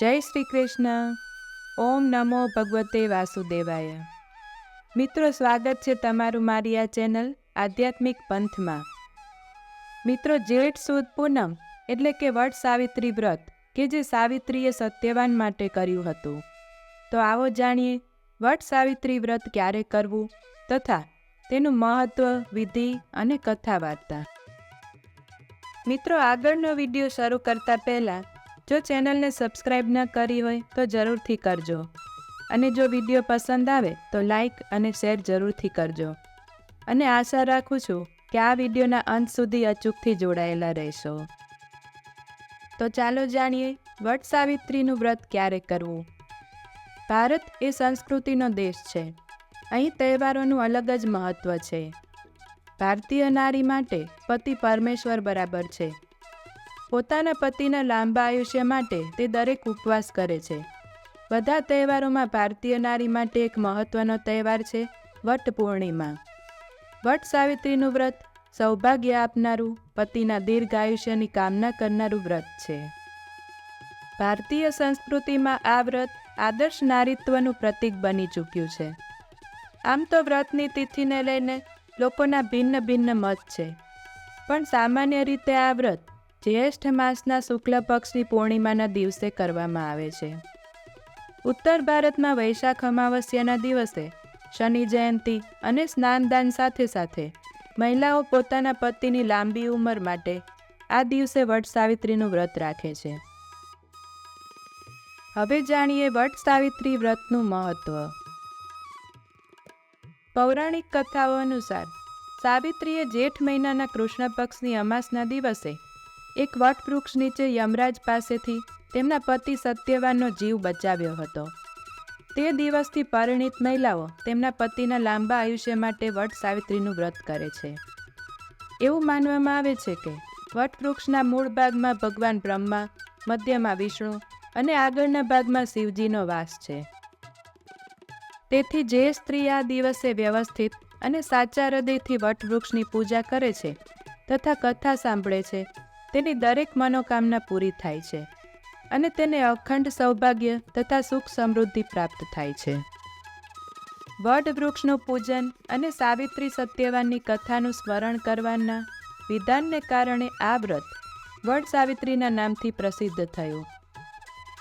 જય શ્રી કૃષ્ણ. ઓમ નમો ભગવતે વાસુદેવાય. મિત્રો, સ્વાગત છે તમારું મારી આ ચેનલ આધ્યાત્મિક પંથમાં. મિત્રો, જેઠ સુદ પૂનમ એટલે કે વટ સાવિત્રી વ્રત, કે જે સાવિત્રીએ સત્યવાન માટે કર્યું હતું. તો આવો જાણીએ, વટ સાવિત્રી વ્રત ક્યારે કરવું તથા તેનું મહત્વ, વિધિ અને કથા વાર્તા મિત્રો, આગળનો વીડિયો શરૂ કરતા પહેલાં જો ચેનલને સબસ્ક્રાઈબ ન કરી હોય તો જરૂરથી કરજો. અને જો વીડિયો પસંદ આવે તો લાઈક અને શેર જરૂરથી કરજો. અને આશા રાખું છું કે આ વિડીયોના અંત સુધી અચૂકથી જોડાયેલા રહેશો. તો ચાલો જાણીએ વટ સાવિત્રીનું વ્રત ક્યારે કરવું? ભારત એ સંસ્કૃતિનો દેશ છે. અહીં તહેવારોનું અલગ જ મહત્ત્વ છે. ભારતીય નારી માટે પતિ પરમેશ્વર બરાબર છે. પોતાના પતિના લાંબા આયુષ્ય માટે તે દરેક ઉપવાસ કરે છે. બધા તહેવારોમાં ભારતીય નારી માટે એક મહત્વનો તહેવાર છે વટ પૂર્ણિમા. વટ સાવિત્રીનું વ્રત સૌભાગ્ય આપનારું, પતિના દીર્ઘ આયુષ્યની કામના કરનારું વ્રત છે. ભારતીય સંસ્કૃતિમાં આ વ્રત આદર્શ નારીત્વનું પ્રતીક બની ચૂક્યું છે. આમ તો વ્રતની તિથિને લઈને લોકોના ભિન્ન ભિન્ન મત છે. પણ સામાન્ય રીતે આ વ્રત જ્યેષ્ઠ માસના શુક્લ પક્ષની પૂર્ણિમાના દિવસે કરવામાં આવે છે. ઉત્તર ભારતમાં વૈશાખ અમાવસ્યાના દિવસે શનિ જયંતી અને સ્નાનદાન સાથે સાથે મહિલાઓ પોતાના પતિની લાંબી ઉંમર માટે આ દિવસે વટ સાવિત્રીનું વ્રત રાખે છે. હવે જાણીએ વટ સાવિત્રી વ્રતનું મહત્વ. પૌરાણિક કથાઓ અનુસાર સાવિત્રીએ જેઠ મહિનાના કૃષ્ણ પક્ષની અમાસના દિવસે એક વટવૃક્ષ નીચે યમરાજ પાસેથી તેમના પતિ સત્યવાનનો જીવ બચાવ્યો હતો. તે દિવસથી પરિણીત મહિલાઓ તેમના પતિના લાંબા આયુષ્ય માટે વટ સાવિત્રીનું વ્રત કરે છે. એવું માનવામાં આવે છે કે વટવૃક્ષના મૂળ ભાગમાં ભગવાન બ્રહ્મા, મધ્યમાં વિષ્ણુ અને આગળના ભાગમાં શિવજીનો વાસ છે. તેથી જે સ્ત્રી આ દિવસે વ્યવસ્થિત અને સાચા હૃદયથી વટવૃક્ષની પૂજા કરે છે તથા કથા સાંભળે છે તેની દરેક મનોકામના પૂરી થાય છે અને તેને અખંડ સૌભાગ્ય તથા સુખ સમૃદ્ધિ પ્રાપ્ત થાય છે. વડ વૃક્ષનું પૂજન અને સાવિત્રી સત્યવાનની કથાનું સ્મરણ કરવાના વિધાનને કારણે આ વ્રત વડ સાવિત્રીના નામથી પ્રસિદ્ધ થયું.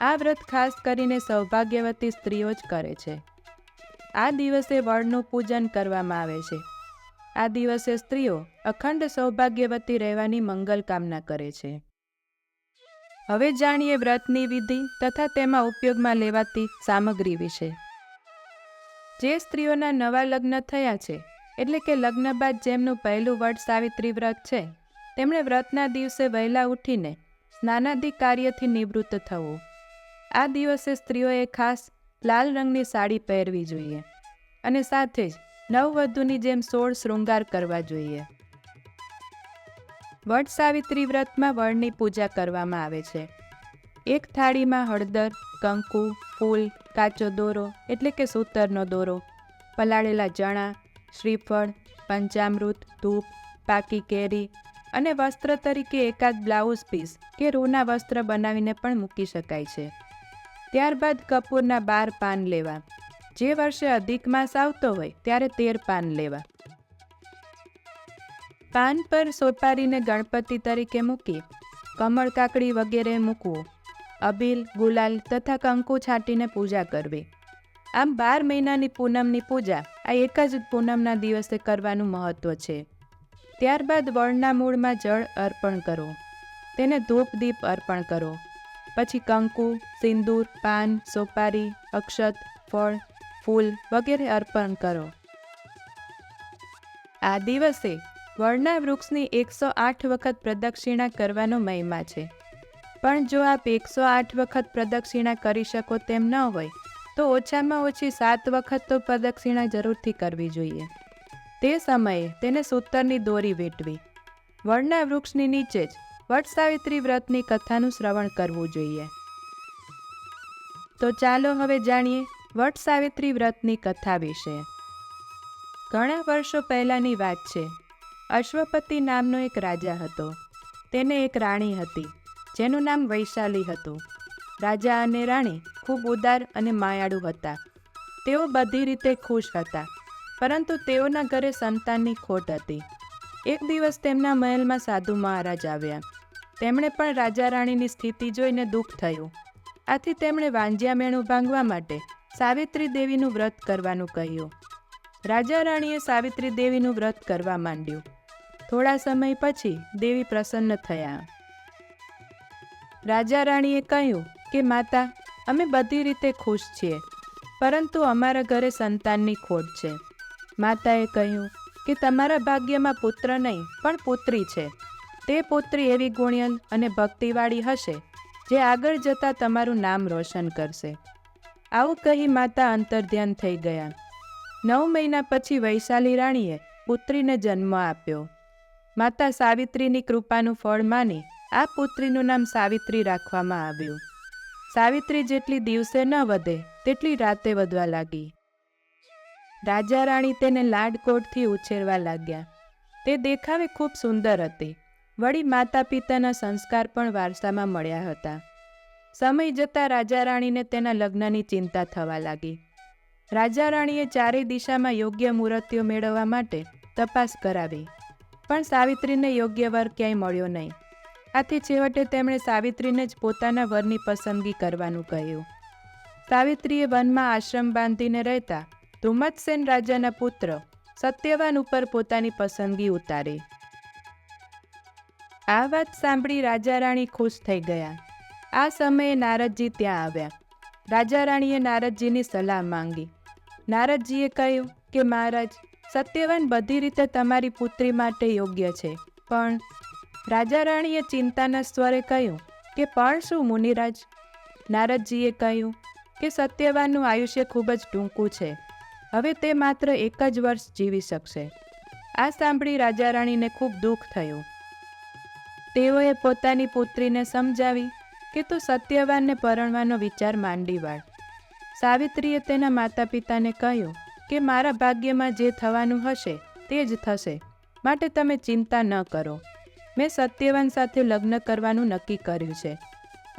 આ વ્રત ખાસ કરીને સૌભાગ્યવતી સ્ત્રીઓ જ કરે છે. આ દિવસે વડનું પૂજન કરવામાં આવે છે. આ દિવસે સ્ત્રીઓ અખંડ સૌભાગ્યવતી રહેવાની મંગલ કામના કરે છે. હવે જાણીએ વ્રતની વિધિ તથા તેમાં ઉપયોગમાં લેવાતી સામગ્રી વિશે. જે સ્ત્રીઓના નવા લગ્ન થયા છે, એટલે કે લગ્ન બાદ જેમનું પહેલું વટ સાવિત્રી વ્રત છે, તેમણે વ્રતના દિવસે વહેલા ઉઠીને સ્નાનાદિ કાર્યથી નિવૃત્ત થવું. આ દિવસે સ્ત્રીઓએ ખાસ લાલ રંગની સાડી પહેરવી જોઈએ અને સાથે જ નવવધુની જેમ સોળ શૃંગાર કરવા જોઈએ. વટ સાવિત્રી વ્રતમાં વડની પૂજા કરવામાં આવે છે. એક થાળીમાં હળદર, કંકુ, ફૂલ, કાચો દોરો એટલે કે સૂતરનો દોરો, પલાળેલા ચણા, શ્રીફળ, પંચામૃત, ધૂપ, પાકી કેરી અને વસ્ત્ર તરીકે એકાદ બ્લાઉઝ પીસ કે રૂના વસ્ત્ર બનાવીને પણ મૂકી શકાય છે. ત્યારબાદ કપૂરના બાર પાન લેવા. જે વર્ષે અધિક માસ આવતો હોય ત્યારે તેર પાન લેવા. પાન પર સોપારીને ગણપતિ તરીકે મૂકી, કમળ કાકડી વગેરે મૂકવું, અબીલ, ગુલાલ તથા કંકુ છાંટીને પૂજા કરવી. આમ બાર મહિનાની પૂનમની પૂજા આ એક જ પૂનમના દિવસે કરવાનું મહત્ત્વ છે. ત્યારબાદ વળના મૂળમાં જળ અર્પણ કરો. તેને ધૂપ દીપ અર્પણ કરો. પછી કંકુ, સિંદૂર, પાન, સોપારી, અક્ષત, ફળ ફૂલ વગેરે અર્પણ કરો. આ દિવસે વડના વૃક્ષની એકસો આઠ વખત પ્રદક્ષિણા કરવાનો મહિમા છે. પણ જો આપ એકસો આઠ વખત પ્રદક્ષિણા કરી શકો તેમ ન હોય, તો ઓછામાં ઓછી સાત વખત તો પ્રદક્ષિણા જરૂરથી કરવી જોઈએ. તે સમયે તેને સૂતરની દોરી વેટવી વડના વૃક્ષની નીચે જ વટ સાવિત્રી વ્રતની કથાનું શ્રવણ કરવું જોઈએ. તો ચાલો હવે જાણીએ વટ સાવિત્રી વ્રતની કથા વિશે. ઘણા વર્ષો પહેલાંની વાત છે. અશ્વપતિ નામનો એક રાજા હતો. તેને એક રાણી હતી, જેનું નામ વૈશાલી હતું. રાજા અને રાણી ખૂબ ઉદાર અને માયાળુ હતા. તેઓ બધી રીતે ખુશ હતા, પરંતુ તેઓના ઘરે સંતાનની ખોટ હતી. એક દિવસ તેમના મહેલમાં સાધુ મહારાજ આવ્યા. તેમણે પણ રાજા રાણીની સ્થિતિ જોઈને દુઃખ થયું. આથી તેમણે વાંજ્યા મેણું ભાંગવા માટે સાવિત્રી દેવીનું વ્રત કરવાનું કહ્યું. રાજા રાણીએ સાવિત્રી દેવીનું વ્રત કરવા માંડ્યું. થોડા સમય પછી દેવી પ્રસન્ન થયા. રાજા રાણીએ કહ્યું કે, માતા, અમે બધી રીતે ખુશ છીએ, પરંતુ અમારા ઘરે સંતાનની ખોટ છે. માતાએ કહ્યું કે, તમારા ભાગ્યમાં પુત્ર નહીં, પણ પુત્રી છે. તે પુત્રી એવી ગુણ્યલ અને ભક્તિવાળી હશે, જે આગળ જતાં તમારું નામ રોશન કરશે. આવું કહી માતા અંતર્ધ્યાન થઈ ગયા. નવ મહિના પછી વૈશાલી રાણીએ પુત્રીને જન્મ આપ્યો. માતા સાવિત્રીની કૃપાનું ફળ માની આ પુત્રીનું નામ સાવિત્રી રાખવામાં આવ્યું. સાવિત્રી જેટલી દિવસે ન વધે, તેટલી રાતે વધવા લાગી. રાજા રાણી તેને લાડકોટથી ઉછેરવા લાગ્યા. તે દેખાવે ખૂબ સુંદર હતી. વળી માતા પિતાના સંસ્કાર પણ વારસામાં મળ્યા હતા. સમય જતાં રાજા રાણીને તેના લગ્નની ચિંતા થવા લાગી. રાજા રાણીએ ચારેય દિશામાં યોગ્ય મૂર્તિઓ મેળવવા માટે તપાસ કરાવી, પણ સાવિત્રીને યોગ્ય વર ક્યાંય મળ્યો નહીં. આથી છેવટે તેમણે સાવિત્રીને જ પોતાના વરની પસંદગી કરવાનું કહ્યું. સાવિત્રીએ વનમાં આશ્રમ બાંધીને રહેતા ધુમ્મતસેન રાજાના પુત્ર સત્યવાન ઉપર પોતાની પસંદગી ઉતારી. આ વાત સાંભળી રાજા રાણી ખુશ થઈ ગયા. આ સમયે નારદજી ત્યાં આવ્યા. રાજા રાણીએ નારદજીની સલાહ માંગી. નારદજીએ કહ્યું કે, મહારાજ, સત્યવાન બધી રીતે તમારી પુત્રી માટે યોગ્ય છે. પણ રાજા રાણીએ ચિંતાના સ્વરે કહ્યું કે, પણ શું, મુનિરાજ નારદજીએ કહ્યું કે, સત્યવાનનું આયુષ્ય ખૂબ જ ટૂંકું છે. હવે તે માત્ર એક જ વર્ષ જીવી શકશે આ સાંભળી રાજા રાણીને ખૂબ દુઃખ થયું. તેઓએ પોતાની પુત્રીને સમજાવી કે તું સત્યવાનને પરણવાનો વિચાર માંડી વાળ સાવિત્રીએ તેના માતા પિતાને કહ્યું કે મારા ભાગ્યમાં જે થવાનું હશે તે જ થશે, માટે તમે ચિંતા ન કરો. મેં સત્યવાન સાથે લગ્ન કરવાનું નક્કી કર્યું છે,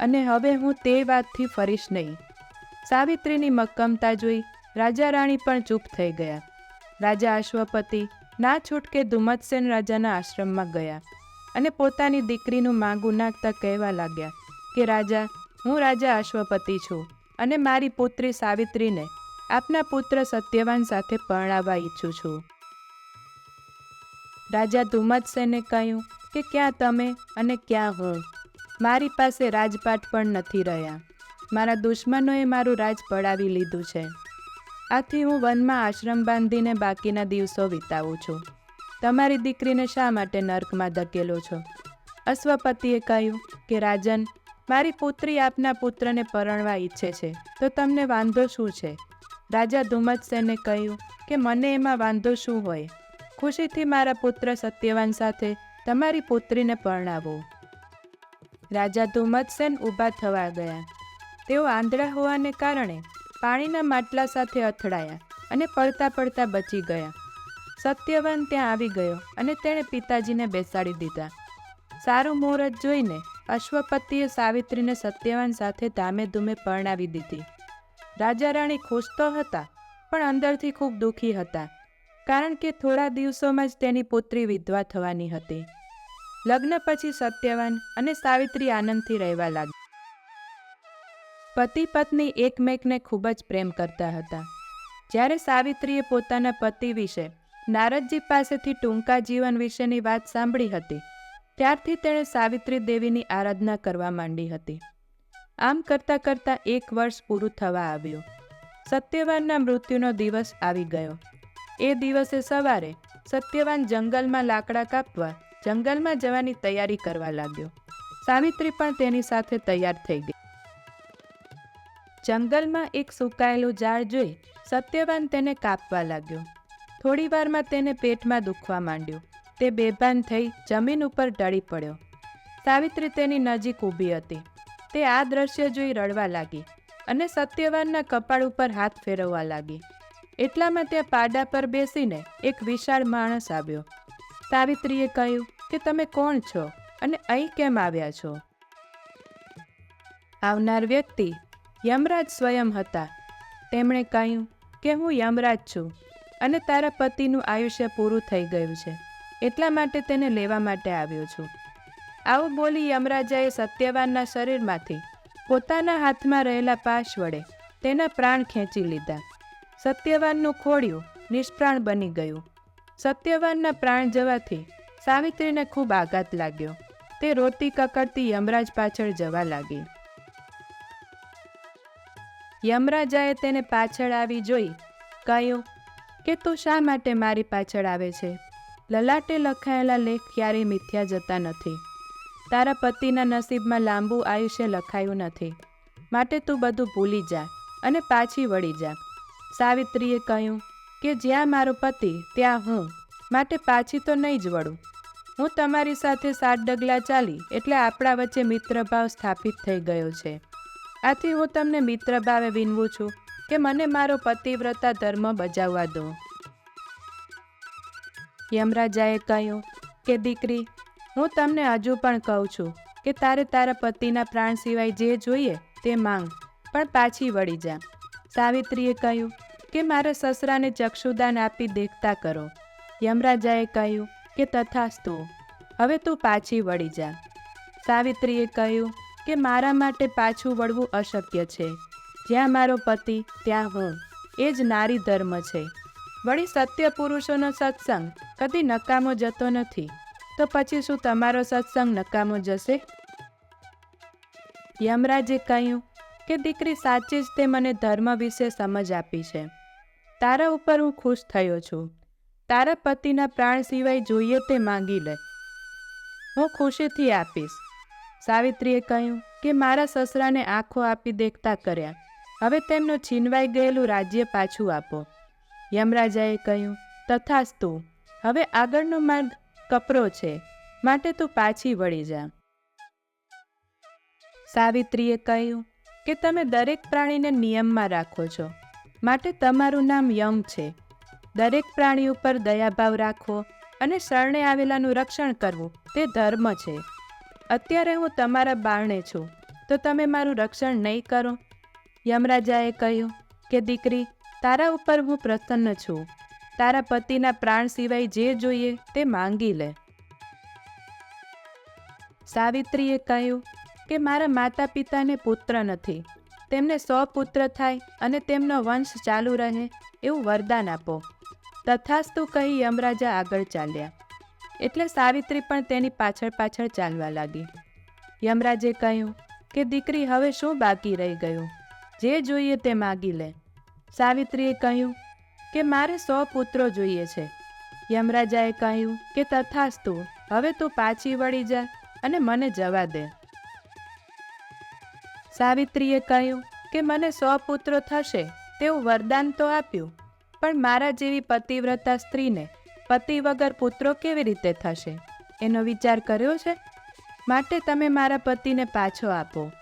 અને હવે હું તે વાતથી ફરીશ નહીં. સાવિત્રીની મક્કમતા જોઈ રાજા રાણી પણ ચૂપ થઈ ગયા. રાજા અશ્વપતિ ના છૂટકે ધુમ્મતસેન રાજાના આશ્રમમાં ગયા અને પોતાની દીકરીનું માંગું નાખતા કહેવા લાગ્યા કે રાજા, હું રાજા અશ્વપતિ છું અને મારી પુત્રી સાવિત્રીને આપના પુત્ર સત્યવાન સાથે પરણાવવા ઈચ્છું છું. રાજા ધુમતસેને કહ્યું કે ક્યાં તમે અને ક્યાં હું? મારી પાસે રાજપાટ પણ નથી રહ્યા. મારા દુશ્મનોએ મારું રાજ પડાવી લીધું છે. આથી હું વનમાં આશ્રમ બાંધીને બાકીના દિવસો વિતાવું છું. તમારી દીકરીને શા માટે નર્કમાં ધકેલો છો? અશ્વપતિએ કહ્યું કે રાજન મારી પુત્રી આપના પુત્રને પરણવા ઈચ્છે છે, તો તમને વાંધો શું છે? રાજા ધુમ્મતસેને કહ્યું કે મને એમાં વાંધો શું હોય? ખુશીથી મારા પુત્ર સત્યવાન સાથે તમારી પુત્રીને પરણાવો. રાજા ધુમ્મતસેન ઊભા થવા ગયા. તેઓ આંધળા હોવાને કારણે પાણીના માટલા સાથે અથડાયા અને પડતા પડતા બચી ગયા. સત્યવાન ત્યાં આવી ગયો અને તેણે પિતાજીને બેસાડી દીધા. સારું મુહૂર્ત જોઈને અશ્વપતિએ સાવિત્રીને સત્યવાન સાથે ધામે ધૂમે પરણાવી દીધી. રાજા રાણી ખુશ તો હતા, પણ અંદરથી ખૂબ દુઃખી હતા, કારણ કે થોડા દિવસોમાં જ તેની પુત્રી વિધવા થવાની હતી. લગ્ન પછી સત્યવાન અને સાવિત્રી આનંદથી રહેવા લાગી પતિ પત્ની એકમેકને ખૂબ જ પ્રેમ કરતા હતા. જ્યારે સાવિત્રીએ પોતાના પતિ વિશે નારદજી પાસેથી ટૂંકા જીવન વિશેની વાત સાંભળી હતી ત્યારથી તેણે સાવિત્રી દેવીની આરાધના કરવા માંડી હતી. આમ કરતાં કરતાં એક વર્ષ પૂરું થવા આવ્યું. સત્યવાનના મૃત્યુનો દિવસ આવી ગયો. એ દિવસે સવારે સત્યવાન જંગલમાં લાકડા કાપવા, જંગલમાં જવાની તૈયારી કરવા લાગ્યો. સાવિત્રી પણ તેની સાથે તૈયાર થઈ ગઈ. જંગલમાં એક સુકાયેલું ઝાડ જોઈ સત્યવાન તેને કાપવા લાગ્યો. થોડી વારમાં તેને પેટમાં દુખવા માંડ્યું. તે બેભાન થઈ જમીન ઉપર ઢળી પડ્યો. સાવિત્રી તેની નજીક ઊભી હતી. તે આ દ્રશ્ય જોઈ રડવા લાગી અને સત્યવાનના કપાળ ઉપર હાથ ફેરવવા લાગી. એટલામાં ત્યાં પાડા પર બેસીને એક વિશાળ માણસ આવ્યો. સાવિત્રીએ કહ્યું કે તમે કોણ છો અને અહીં કેમ આવ્યા છો? આવનાર વ્યક્તિ યમરાજ સ્વયં હતા. તેમણે કહ્યું કે હું યમરાજ છું અને તારા પતિનું આયુષ્ય પૂરું થઈ ગયું છે. એટલા માટે તેને લેવા માટે આવ્યો છું. આવું બોલી યમરાજાએ સત્યવાનના શરીરમાંથી પોતાના હાથમાં રહેલા પાશ વડે તેના પ્રાણ ખેંચી લીધા. સત્યવાનનું ખોડિયું નિષ્પ્રાણ બની ગયું. સત્યવાનના પ્રાણ જવાથી સાવિત્રીને ખૂબ આઘાત લાગ્યો. તે રોતી કકડતી યમરાજ પાછળ જવા લાગી. યમરાજાએ તેને પાછળ આવી જોઈ કહ્યું, કે તું શા માટે મારી પાછળ આવે છે? લલાટે લખાયેલા લેખ ક્યારેય મિથ્યા જતા નથી. તારા પતિના નસીબમાં લાંબુ આયુષ્ય લખાયું નથી. માટે તું બધું ભૂલી જા અને પાછી વળી જા. સાવિત્રીએ કહ્યું કે જ્યાં મારો પતિ, ત્યાં હું. માટે પાછી તો નહીં જ વળું. હું તમારી સાથે સાત ડગલા ચાલી એટલે આપણા વચ્ચે મિત્રભાવ સ્થાપિત થઈ ગયો છે. આથી હું તમને મિત્રભાવે વિનવું છું કે મને મારો પતિવ્રતા ધર્મ બજાવવા દો. યમરાજાએ કહ્યું કે, દીકરી, હું તમને હજુ પણ કહું છું કે તારે તારા પતિના પ્રાણ સિવાય જે જોઈએ તે માંગ, પણ પાછી વળી જા. સાવિત્રીએ કહ્યું કે, મારા સસરાને ચક્ષુદાન આપી દેખતા કરો. યમરાજાએ કહ્યું કે, તથાસ્તુ, હવે તું પાછી વળી જા. સાવિત્રીએ કહ્યું કે, મારા માટે પાછું વળવું અશક્ય છે. જ્યાં મારો પતિ, ત્યાં હું. એ જ નારી ધર્મ છે. વળી સત્ય પુરુષોનો સત્સંગ કદી નકામો જતો નથી. તો પછી શું તમારો સત્સંગ નકામો જશે? યમરાજે કહ્યું કે દીકરી સાચી જ તે મને ધર્મ વિશે સમજ આપી છે. તારા ઉપર હું ખુશ થયો છું. તારા પતિના પ્રાણ સિવાય જોઈએ તે માંગી લે. હું ખુશીથી આપીશ. સાવિત્રીએ કહ્યું કે મારા સસરાને આંખો આપી દેખતા કર્યા. હવે તેમનું છીનવાઈ ગયેલું રાજ્ય પાછું આપો. યમરાજાએ કહ્યું, તથાસ્તુ, હવે આગળનો માર્ગ કપરો છે, માટે તું પાછી વળી જા. સાવિત્રીએ કહ્યું, કે તમે દરેક પ્રાણીને નિયમમાં રાખો છો, માટે તમારું નામ યમ છે. દરેક પ્રાણી ઉપર દયાભાવ રાખવો અને શરણે આવેલાનું રક્ષણ કરવું, તે ધર્મ છે. અત્યારે હું તમારા બારણે છું, તો તમે મારું રક્ષણ નહીં કરો. યમરાજાએ કહ્યું, કે દીકરી તારા ઉપર હું પ્રસન્ન છું. તારા પતિના પ્રાણ સિવાય જે જોઈએ તે માંગી લે. સાવિત્રીએ કહ્યું કે મારા માતા પિતાને પુત્ર નથી. તેમને સો પુત્ર થાય અને તેમનો વંશ ચાલુ રહે એવું વરદાન આપો. તથાસ્તુ કહી યમરાજા આગળ ચાલ્યા. એટલે સાવિત્રી પણ તેની પાછળ પાછળ ચાલવા લાગી. યમરાજે કહ્યું કે દીકરી હવે શું બાકી રહી ગયું? જે જોઈએ તે માગી લે. સાવિત્રીએ કહ્યું કે મારે સો પુત્રો જોઈએ છે. યમરાજાએ કહ્યું કે તથાસ્તુ, હવે તું પાછી વળી જા અને મને જવા દે. સાવિત્રીએ કહ્યું કે મને સો પુત્રો થશે, તેવું વરદાન તો આપ્યું, પણ મારા જેવી પતિવ્રતા સ્ત્રીને પતિ વગર પુત્રો કેવી રીતે થશે? એનો વિચાર કર્યો છે? માટે તમે મારા પતિને પાછો આપો.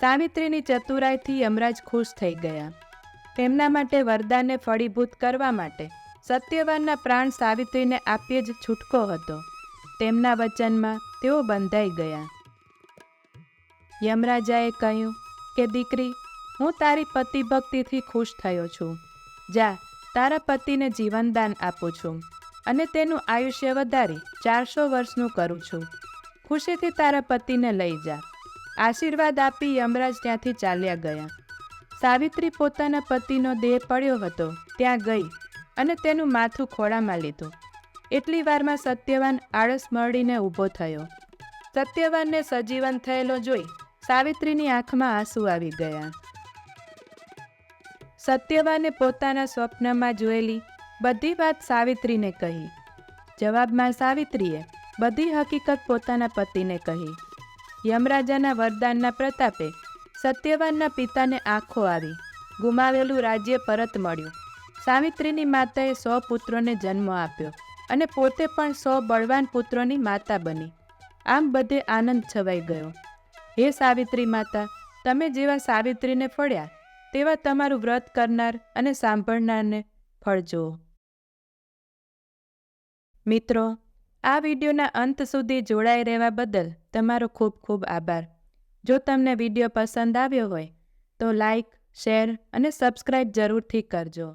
સાવિત્રીની ચતુરાઈથી યમરાજ ખુશ થઈ ગયા. તેમના માટે વરદાનને ફળીભૂત કરવા માટે સત્યવાનના પ્રાણ સાવિત્રીને આપીએ જ છૂટકો હતો. તેમના વચનમાં તેઓ બંધાઈ ગયા. યમરાજાએ કહ્યું કે, દીકરી, હું તારી પતિ ભક્તિથી ખુશ થયો છું. જા, તારા પતિને જીવનદાન આપું છું અને તેનું આયુષ્ય વધારી ચારસો વર્ષનું કરું છું. ખુશીથી તારા પતિને લઈ જા. આશીર્વાદ આપી યમરાજ ત્યાંથી ચાલ્યા ગયા. સાવિત્રી પોતાના પતિનો દેહ પડ્યો હતો, ત્યાં ગઈ અને તેનું માથું ખોળામાં લીધું. એટલી વારમાં સત્યવાન આળસ મળીને ઊભો થયો. સત્યવાનને સજીવન થયેલો જોઈ સાવિત્રીની આંખમાં આંસુ આવી ગયા. સત્યવાને પોતાના સ્વપ્નમાં જોયેલી બધી વાત સાવિત્રીને કહી. જવાબમાં સાવિત્રીએ બધી હકીકત પોતાના પતિને કહી. યમરાજાના વરદાનના પ્રતાપે સત્યવાનના પિતાને આંખો આવી. ગુમાવેલું રાજ્ય પરત મળ્યું. સાવિત્રીની માતાએ સો પુત્રોને જન્મ આપ્યો અને પોતે પણ સો બળવાન પુત્રોની માતા બની. આમ બધે આનંદ છવાઈ ગયો. હે સાવિત્રી માતા, તમે જેવા સાવિત્રીને ફળ્યા, તેવા તમારું વ્રત કરનાર અને સાંભળનારને ફળજો મિત્રો, આ વિડીયોના અંત સુધી જોડાઈ રહેવા બદલ તમારો ખૂબ ખૂબ આભાર. જો તમને વીડિયો પસંદ આવ્યો હોય તો લાઈક શેર અને સબસ્ક્રાઈબ જરૂરથી કરજો.